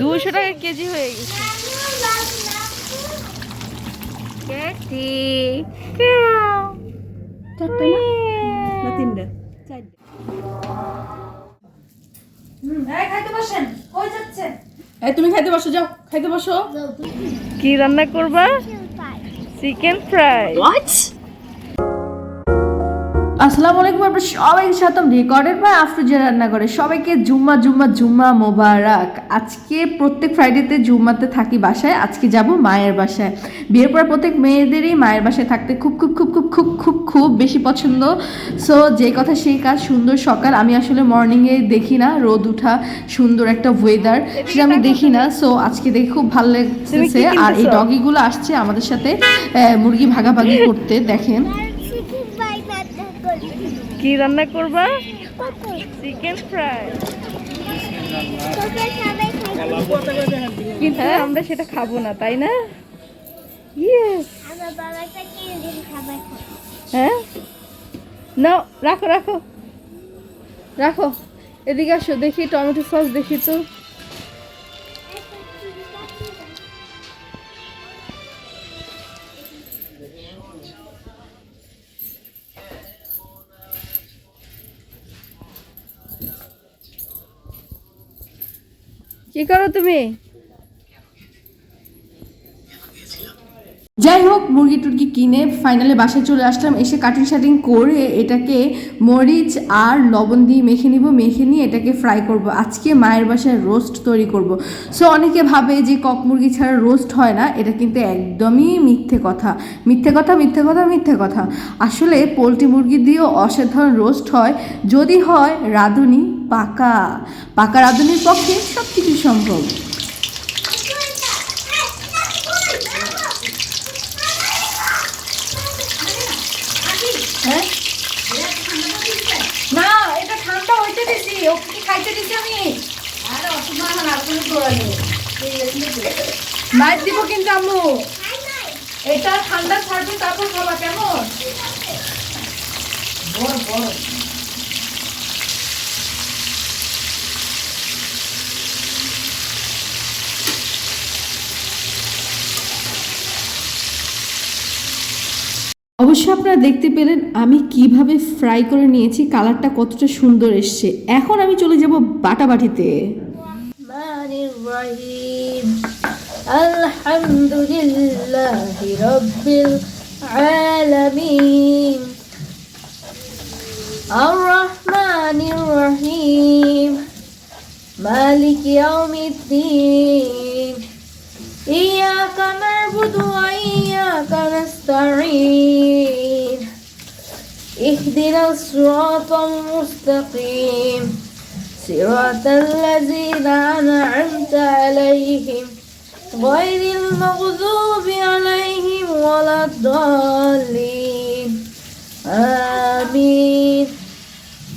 দুশো টাকা কেজি হয়ে গেছে। তুমি খাইতে বসো যাও খাইতে বসো। কি রান্না করবা? চিকেন ফ্রাই আসসালামু আলাইকুম আপনার সবাইকে সাথে রেকর্ডের পর আফরোজা রান্না করে সবাইকে জুম্মা জুম্মা জুম্মা মোবারক। আজকে প্রত্যেক ফ্রাইডেতে জুম্মাতে থাকি বাসায় আজকে যাব মায়ের বাসায়। বিয়ের পর প্রত্যেক মেয়েদেরই মায়ের বাসায় থাকতে খুব খুব খুব খুব খুব খুব খুব বেশি পছন্দ। সো যে কথা সেই কাজ সুন্দর সকাল। আমি আসলে মর্নিংয়ে দেখি না রোদ উঠা সুন্দর একটা ওয়েদার সেটা আমি দেখি না। সো আজকে দেখে খুব ভালো লাগছে আর এই? ডগিগুলো আসছে আমাদের সাথে মুরগি ভাগাভাগি করতে দেখেন। কি রান্না করবা? চিকেন ফ্রাই কিন্তু আমরা সেটা খাব না তাই না? হ্যাঁ? না রাখো রাখো। রাখো। এদিকে আসো দেখি টমেটো সস দেখি তো। কি করো তুমি? কিনে ফাইনালে বাসায় চলে আসলাম, এসে কাটিং শাটিং করে এটাকে মরিচ আর লবণ দিয়ে মেখে নিব, মেখে নিয়ে এটাকে ফ্রাই করব। আজকে মায়ের বাসায় রোস্ট তৈরি করব। সো অনেকে ভাবে যে কক মুরগি ছাড়া রোস্ট হয় না, এটা কিন্তু একদমই মিথ্যে কথা। মিথ্যে কথা মিথ্যে কথা মিথ্যে কথা। আসলে পোলট্রি মুরগি দিয়েও অসাধারণ রোস্ট হয়। যদি হয় রাঁধুনি পাকা। পাকা রাঁধুনির পক্ষে সব কিছু সম্ভব। হ্যাঁ? না এটা ঠান্ডা হইতে দিছি ওকে কি খাইতে দিছি আমি। মাছ দিব কিন্তু আম্মু। এটা ঠান্ডা ছাড়বে তারপর খাবা কেমন? বড় বড় অবশ্যই আপনারা দেখতে পেলেন আমি কীভাবে ফ্রাই করে নিয়েছি কালারটা কতটা সুন্দর এসছে। এখন আমি চলে যাব বাটাবাটিতে। আলহামদুলিল্লাহ রহিম وإياك نستعين اهدنا الصراط المستقيم. صراط الذين أنعمت عليهم. غير المغضوب عليهم ولا الضالين. آمين.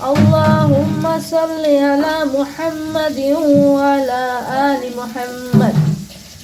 اللهم صل على محمد وعلى آل محمد.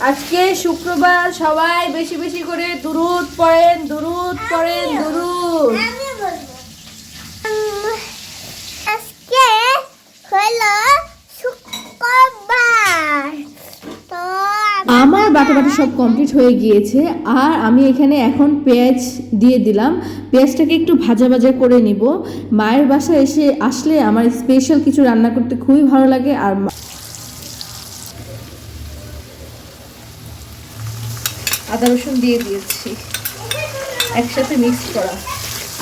আজকে শুক্রবার সবাই বেশি বেশি করে দুরুদ পড়েন দুরুদ পড়েন দুরুদ। আজকে হলো শুক্রবার। আমার বাটাবাটি সব কমপ্লিট হয়ে গিয়েছে আর আমি এখানে এখন পেঁয়াজ দিয়ে দিলাম। পেঁয়াজটাকে একটু ভাজা ভাজা করে নিব। মায়ের বাসায় এসে আসলে আমার স্পেশাল কিছু রান্না করতে খুবই ভালো লাগে আর আদা রসুন দিয়ে দিয়েছি। একসাথে মিক্স করা।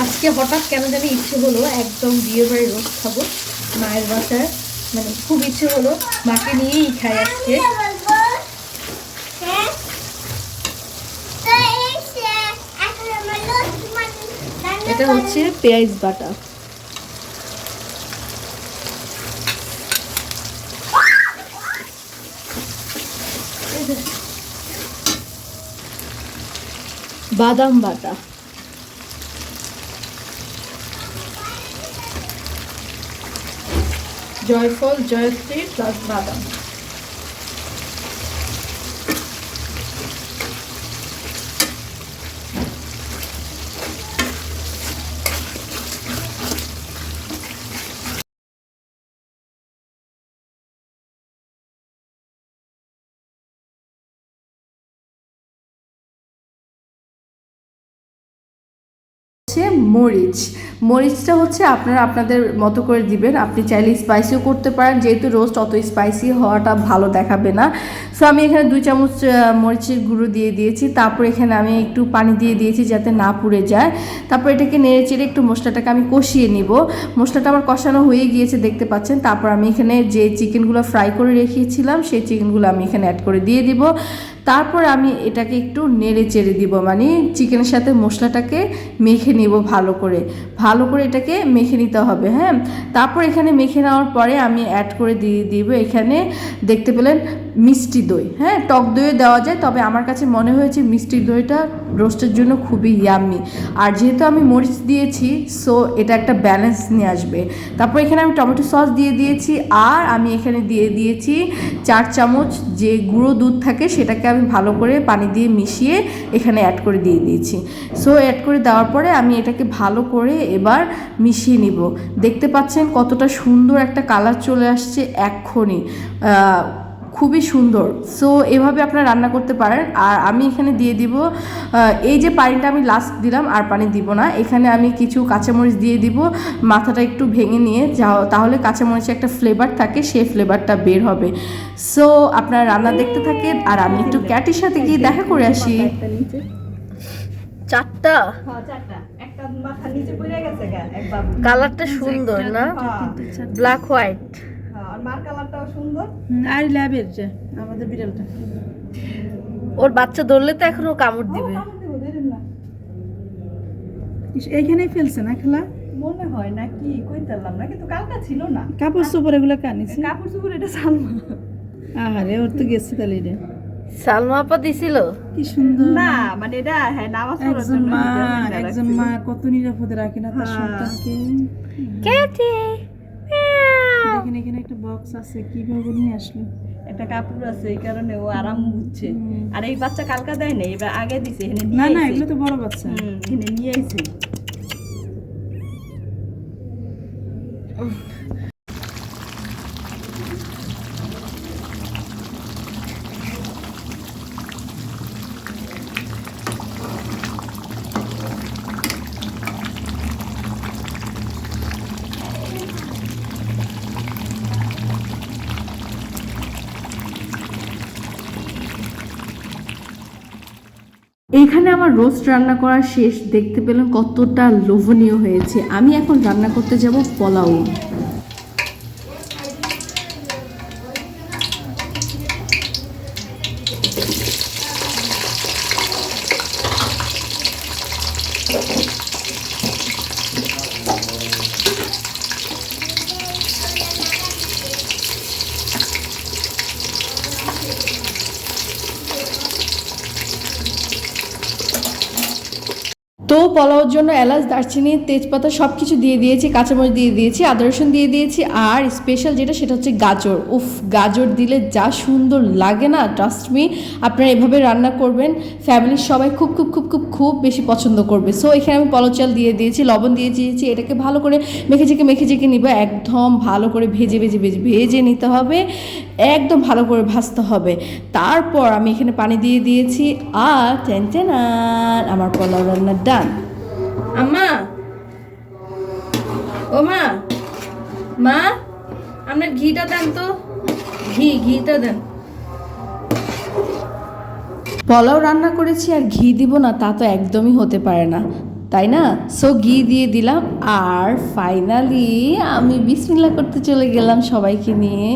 আজকে হঠাৎ কেন জানি ইচ্ছে হলো একদম বিয়ে বাড়ির রোজ খাব, মায়ের বাসায়। মানে খুব ইচ্ছে হলো মাকে নিয়েই খাই আজকে। এটা হচ্ছে পেঁয়াজ বাটা। বাদাম বাটা। জয়ফল জয়ত্রী প্লাস বাদাম। হচ্ছে মরিচ। মরিচটা হচ্ছে আপনারা আপনাদের মতো করে দিবেন। আপনি চাইলে স্পাইসিও করতে পারেন। যেহেতু রোস্ট অত স্পাইসি হওয়াটা ভালো দেখাবে না। সো আমি এখানে দুই চামচ মরিচের গুঁড়ো দিয়ে দিয়েছি। তারপর এখানে আমি একটু পানি দিয়ে দিয়েছি যাতে না পুড়ে যায়। তারপর এটাকে নেড়ে চেড়ে একটু মশলাটাকে আমি কষিয়ে নিব। মশলাটা আমার কষানো হয়ে গিয়েছে দেখতে পাচ্ছেন। তারপর আমি এখানে যে চিকেনগুলো ফ্রাই করে রেখেছিলাম, সেই চিকেনগুলো আমি এখানে অ্যাড করে দিয়ে দিব। তারপর আমি এটাকে একটু নেড়ে চেড়ে দিব মানে চিকেনের সাথে মশলাটাকে মেখে নিব ভালো করে। ভালো করে এটাকে মেখে নিতে হবে হ্যাঁ? তারপর এখানে মেখে নেওয়ার পরে আমি অ্যাড করে দিয়ে দিব, এখানে দেখতে পেলেন মিষ্টি দই। হ্যাঁ টক দইও দেওয়া যায়, তবে আমার কাছে মনে হয়েছে মিষ্টি দইটা রোস্টের জন্য খুবই ইয়াম্মি আর যেহেতু আমি মরিচ দিয়েছি সো এটা একটা ব্যালেন্স নিয়ে আসবে। তারপর এখানে আমি টমেটো সস দিয়ে দিয়েছি, আর আমি এখানে দিয়ে দিয়েছি চার চামচ যে গুঁড়ো দুধ থাকে, সেটাকে আমি ভালো করে পানি দিয়ে মিশিয়ে এখানে অ্যাড করে দিয়ে দিয়েছি। সো অ্যাড করে দেওয়ার পরে আমি এটাকে ভালো করে এবার মিশিয়ে নিব। দেখতে পাচ্ছেন কতটা সুন্দর একটা কালার চলে আসছে এক্ষুনি। খুবই সুন্দর। সো এভাবে আপনারা রান্না করতে পারেন। আর আমি এখানে দিয়ে দিব এই যে পানিটা আমি লাস্ট দিলাম আর পানি দিব না। এখানে আমি কিছু কাঁচামরিচ দিয়ে দিব মাথাটা একটু ভেঙে নিয়ে যাও তাহলে কাঁচামরিচে একটা ফ্লেভার থাকে সেই ফ্লেভারটা বের হবে। সো আপনারা রান্না দেখতে থাকেন আর আমি একটু ক্যাটির সাথে গিয়ে দেখা করে আসি। চারটা? চারটা। একটা মাথা নিচে পড়ে গেছে গা এক বাবু। কালারটা সুন্দর না? ব্ল্যাক হোয়াইট আর মার কালারটাও সুন্দর। আর ল্যাবের যে আমাদের বিড়ালটা। ওর বাচ্চা ধরলে তো এখনও কামড় দিবে। এইখানেই ফেলছে না খেলা? মনে হয় না কি কইতে পারলাম না কিন্তু কালকা ছিল না। কাপড় চোপড় এগুলো কানিছে কাপড় চোপড় এটা সালমা। আহারে ওর তো গেছে তাহলে এটা। সালমা আপা দিছিল? কি সুন্দর। না মানে এটা হ্যাঁ নামাজ পড়ার একজন জন্য মা একজন মা কত নিরাপদে রাখে না তার হ্যাঁ। সন্তানকে। ক্যাটি দেখেন এখানে একটা বক্স আছে কীভাবে নিয়ে আসলো? একটা কাপড় আছে এই কারণে ও আরাম হচ্ছে আর এই বাচ্চা কালকা দেয় না এবার আগে দিছে এখানে না না এগুলো তো বড় বাচ্চা। এখানে নিয়ে আইছে। এইখানে আমার রোস্ট রান্না করা শেষ, দেখতে পেলাম কতটা লোভনীয় হয়েছে। আমি এখন রান্না করতে যাব পোলাও। তো পোলাওর জন্য এলাচ, দারচিনি, তেজপাতা সব কিছু দিয়ে দিয়েছি, কাঁচামরিচ দিয়ে দিয়েছি, আদা রসুন দিয়ে দিয়েছি, আর স্পেশাল যেটা সেটা হচ্ছে গাজর। উফ, গাজর দিলে যা সুন্দর লাগে না ট্রাস্ট মি আপনারা এভাবে রান্না করবেন ফ্যামিলির সবাই খুব খুব খুব খুব খুব বেশি পছন্দ করবে। সো এখানে আমি পলো চাল দিয়ে দিয়েছি, লবণ দিয়ে দিয়েছি, এটাকে ভালো করে মেখে চেকে মেখে চেকে নিব, একদম ভালো করে ভেজে ভেজে ভেজে ভেজে নিতে হবে, একদম ভালো করে ভাজতে হবে। তারপর আমি এখানে পানি দিয়ে দিয়েছি, আর টেন টেন আমার পোলাও রান্না ডান আম্মা। ও মা মা আপনার ঘিটা দেন তো। ঘি, ঘিটা দেন। পোলাও রান্না করেছি আর ঘি দিব না, তা তো একদমই হতে পারে না। তাই না? সো ঘি দিয়ে দিলাম আর ফাইনালি আমি বিসমিল্লা করতে চলে গেলাম সবাইকে নিয়ে।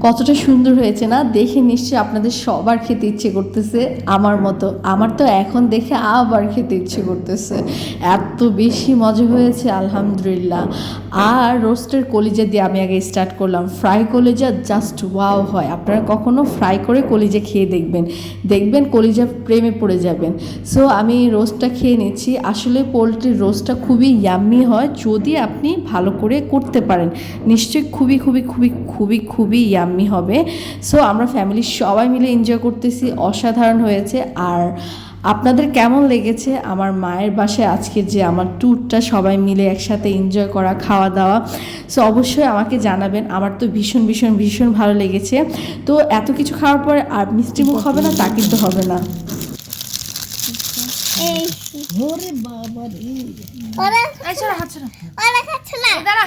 কতটা সুন্দর হয়েছে না? দেখে নিশ্চয়ই আপনাদের সবার খেতে ইচ্ছে করতেছে, আমার মতো। আমার তো এখন দেখে আবার খেতে ইচ্ছে করতেছে। এত বেশি মজা হয়েছে, আলহামদুলিল্লাহ। আর রোস্টের কলিজা দিয়ে আমি আগে স্টার্ট করলাম। ফ্রাই কলিজা জাস্ট ওয়াও হয়। আপনারা কখনো ফ্রাই করে কলিজা খেয়ে দেখবেন। দেখবেন কলিজা প্রেমে পড়ে যাবেন। সো আমি রোস্টটা খেয়ে নিচ্ছি। আসলে পোলট্রির রোস্টটা খুবই ইয়াম্মি হয়। যদি আপনি ভালো করে করতে পারেন, নিশ্চয়ই খুবই খুবই খুবই খুবই খুবই ইয়াম্মি হবে। সো আমরা ফ্যামিলির সবাই মিলে এনজয় করতেছি অসাধারণ হয়েছে। আর আপনাদের কেমন লেগেছে আমার মায়ের বাসায় আজকে যে আমার ট্যুরটা সবাই মিলে একসাথে এনজয় করা খাওয়া দাওয়া সো অবশ্যই আমাকে জানাবেন। আমার তো ভীষণ ভীষণ ভীষণ ভালো লেগেছে। তো এত কিছু খাওয়ার পরে আর মিষ্টি মুখ হবে না তা কিন্তু হবে না। এই ওরে বাবা রে ওরা এই সর হাত সর ওরা খাচ্ছে না। দাঁড়া।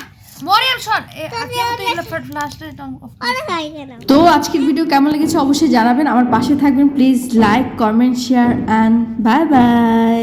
তো আজকের ভিডিও কেমন লেগেছে অবশ্যই জানাবেন। আমার পাশে থাকবেন please like comment share and bye bye